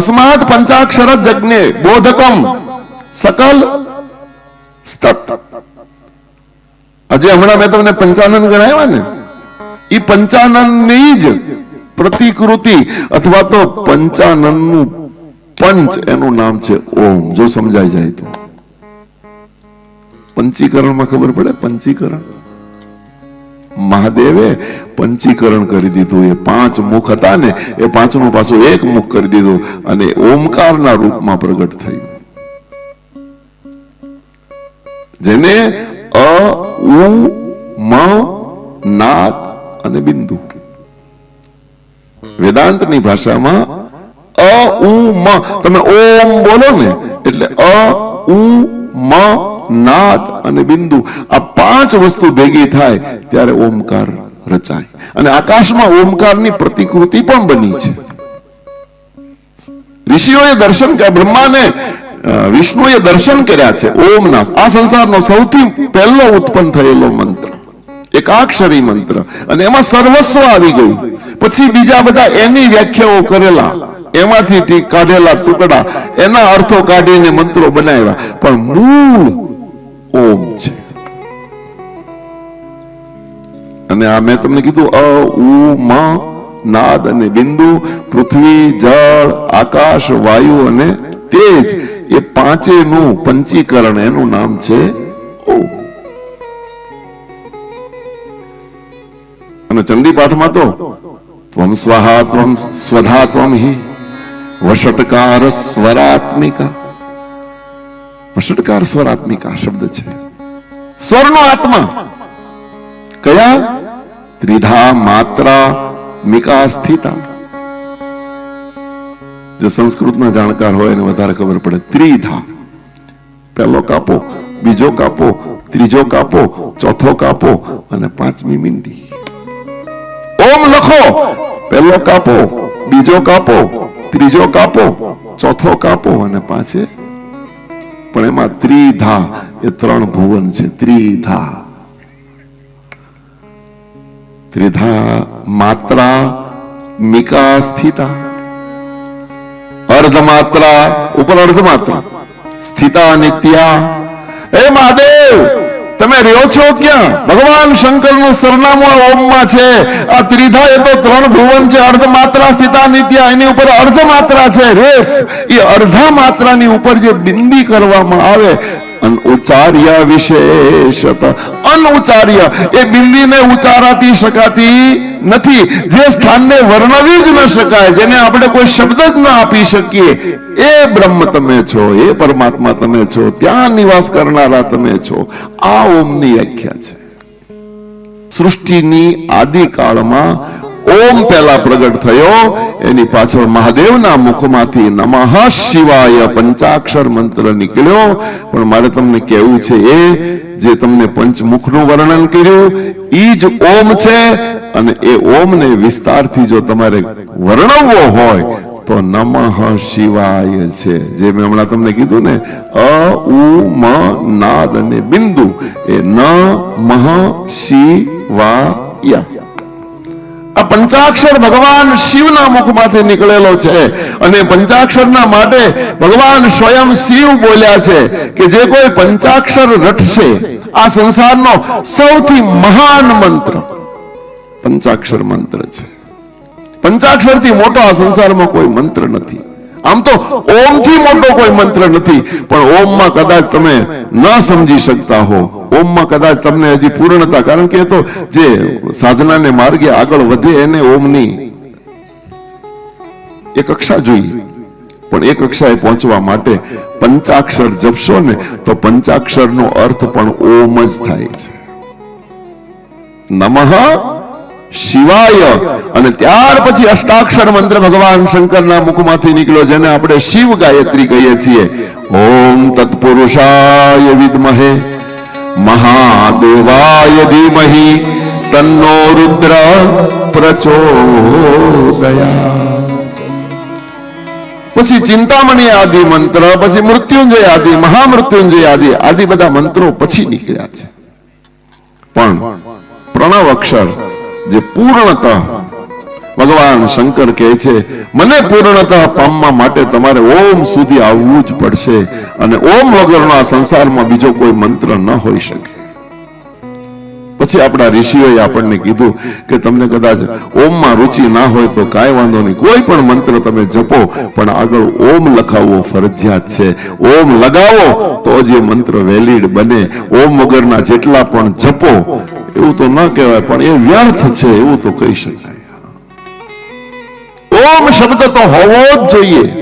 તસ્માત પંચાક્ષર જજ્ઞે બોધકમ સકલ સ્તત આજે હમણાં મેં તમને પંચાનંદ ગણાવ્યા ને? એ પંચાનંદની જ પ્રતિકૃતિ અથવા તો પંચાનંદનું પંચ એનું નામ છે ઓમ. જો સમજાઈ જાય તો. પંચીકરણમાં ખબર પડે? પંચીકરણ. મહાદેવે પંચીકરણ કરી દીધું. એ પાંચ મુખ હતા ને, એ પાંચનું પાછું એક મુખ કરી દીધું અને ઓમકારના રૂપમાં પ્રગટ થયું. જેને અ, ઉ, મ, નાદ અને બિંદુ. વેદાંતની ભાષામાં અ, ઉ, મ, તમે ઓમ બોલો ને, એટલે અ, ઉ, મ, નાદ અને બિંદુ. આ પાંચ વસ્તુ ભેગી થાય, ત્યારે ઓમકાર રચાય. અને આકાશમાં ઓમકારની પ્રતિકૃતિ પણ બની છે. ઋષિઓએ દર્શન બ્રહ્માને વિષ્ણુએ દર્શન કર્યા છે ઓમના આ સંસારનો સૌથી પહેલો ઉત્પન્ન થયેલો મંત્ર. એકાક્ષરી મંત્ર. અને એમાં સર્વસ્વ આવી ગયું. પછી બીજા બધા એની વ્યાખ્યાઓ કરેલા. એમાંથી કાઢેલા ટુકડા. એના અર્થો કાઢીને મંત્રો બનાવ્યા. પણ મૂળ ઓમ છે. અને આ મેં તમને કીધું, અ, ઉ, મ, નાદ અને બિંદુ, પૃથ્વી, જળ, આકાશ, વાયુ અને તેજ. એ પાંચેનું પંચીકરણ, એનું નામ છે અને ચંડી પાઠમાં તો, ત્વમ સ્વાહા, ત્વમ સ્વધા, ત્વમ હિ. વષટકાર સ્વરાત્મિકા. વષટકાર સ્વરાત્મિકા શબ્દ છે. સ્વરનો આત્મા કયા? ત્રિધા માત્રા મિકા સ્થિતા જે સંસ્કૃતના જાણકાર હોય એને વધારે ખબર પડે ત્રિધા પહેલો કાપો બીજો કાપો ત્રીજો કાપો ચોથો કાપો અને પાંચમી મીંડી ઓમ લખો પહેલો કાપો બીજો કાપો ત્રીજો કાપો ચોથો કાપો અને પાછે પણ એમાં ત્રિધા એ ત્રણ ભુવન છે ત્રિધા માત્રા મિકા સ્થિતા અર્ધ માત્રા ઉપર અર્ધ માત્રા સ્થિતા નિત્યા એ મહાદેવ તમે રહ્યો છો ક્યાં? ભગવાન શંકરનું સરનામું ઓમ ઓમમાં છે. આ ત્રિધા એ તો ત્રણ ભુવન છે. અર્ધ માત્રા સ્થિતા, નિત્યા, એની ઉપર અર્ધ માત્રા છે. રેફ, એ અર્ધા માત્રાની ઉપર જે બિંદી કરવામાં આવે અનુચાર્ય વિશેષત. અનુચાર્ય એ બિંદીને ઉચ્ચારાતી શકાતી નથી. જે સ્થાનને વર્ણવી જ ન શકાય, જેને આપણે કોઈ શબ્દ જ ન આપી શકીએ. એ બ્રહ્મ તમે છો, એ પરમાત્મા તમે છો, ત્યાં નિવાસ કરનારા તમે છો. આ ઓમની વ્યાખ્યા છે. સૃષ્ટિની આદિકાળમાં ઓમ પહેલા પ્રગટ થયો, એની પાછળ મહાદેવના મુખમાંથી નમઃ શિવાય પંચાક્ષર મંત્ર નીકળ્યો. પણ મારે તમને કહેવું છે એ, જે તમને પંચમુખનું વર્ણન કર્યું, ઈ જ ઓમ છે. અને એ ઓમને વિસ્તારથી જો તમારે વર્ણવવો હોય, તો નમઃ શિવાય છે. જે મેં હમણાં તમને કીધું ને, અ, ઉ, મ, નાદ અને બિંદુ, એ ન, મહ શિવાય આ પંચાક્ષર ભગવાન શિવના મુખમાંથી નીકળેલો છે. અને પંચાક્ષરના માટે ભગવાન સ્વયં શિવ બોલ્યા છે કે જે કોઈ પંચાક્ષર રટશે, આ સંસારનો સૌથી મહાન મંત્ર. પંચાક્ષર મંત્ર છે. પંચાક્ષરથી મોટો આ સંસારમાં કોઈ મંત્ર નથી. આમ તો ઓમથી મોટો કોઈ મંત્ર નથી, પણ ઓમમાં કદાચ તમે ન સમજી શકતા હો. ઓમમાં કદાચ તમને હજી પૂર્ણતા, કારણ કે તો જે સાધનાને માર્ગે આગળ વધે એને ઓમની એ કક્ષા જોઈએ પણ એ કક્ષાએ પહોંચવા માટે પંચાક્ષર જપશો ને, તો પંચાક્ષરનો અર્થ પણ ઓમ જ થાય છે. નમઃ શિવાય. અને ત્યાર પછી અષ્ટાક્ષર મંત્ર ભગવાન શંકરના મુખમાંથી નીકળ્યો, જેને આપણે શિવ ગાયત્રી કહીએ છીએ. ઓમ તત્પુરુષાય વિદ્મહે. મહાદેવાય ધીમહી. તન્નો રુદ્ર પ્રચોદયા પછી ચિંતામણી આદિ મંત્ર, પછી મૃત્યુંજય આદિ, મહામૃત્યુંજય આદિ આદિ બધા મંત્રો પછી નીકળ્યા છે. પણ પ્રણવ અક્ષર જે પૂર્ણતઃ ભગવાન શંકર કહે છે, મને પૂર્ણતઃ પામવા માટે તમારે ઓમ સુધી આવવું જ પડશે અને ઓમ વગરનો આ સંસારમાં બીજો કોઈ મંત્ર ન હોઈ શકે. પછી આપણા ઋષિઓએ આપણને કીધું કે તમને કદાચ ઓમમાં રુચિ ના હોય તો કાંઈ વાંધો નહીં. કોઈ પણ મંત્ર તમે જપો, પણ આગળ ઓમ લખાવવો ફરજિયાત છે. ઓમ લગાવો તો જ એ મંત્ર વેલિડ બને. ઓમ વગરના જેટલા પણ જપો એવું તો ન કહેવાય, પણ એ વ્યર્થ છે, એવું તો કહી શકાય. ઓમ શબ્દ તો હોવો જ જોઈએ.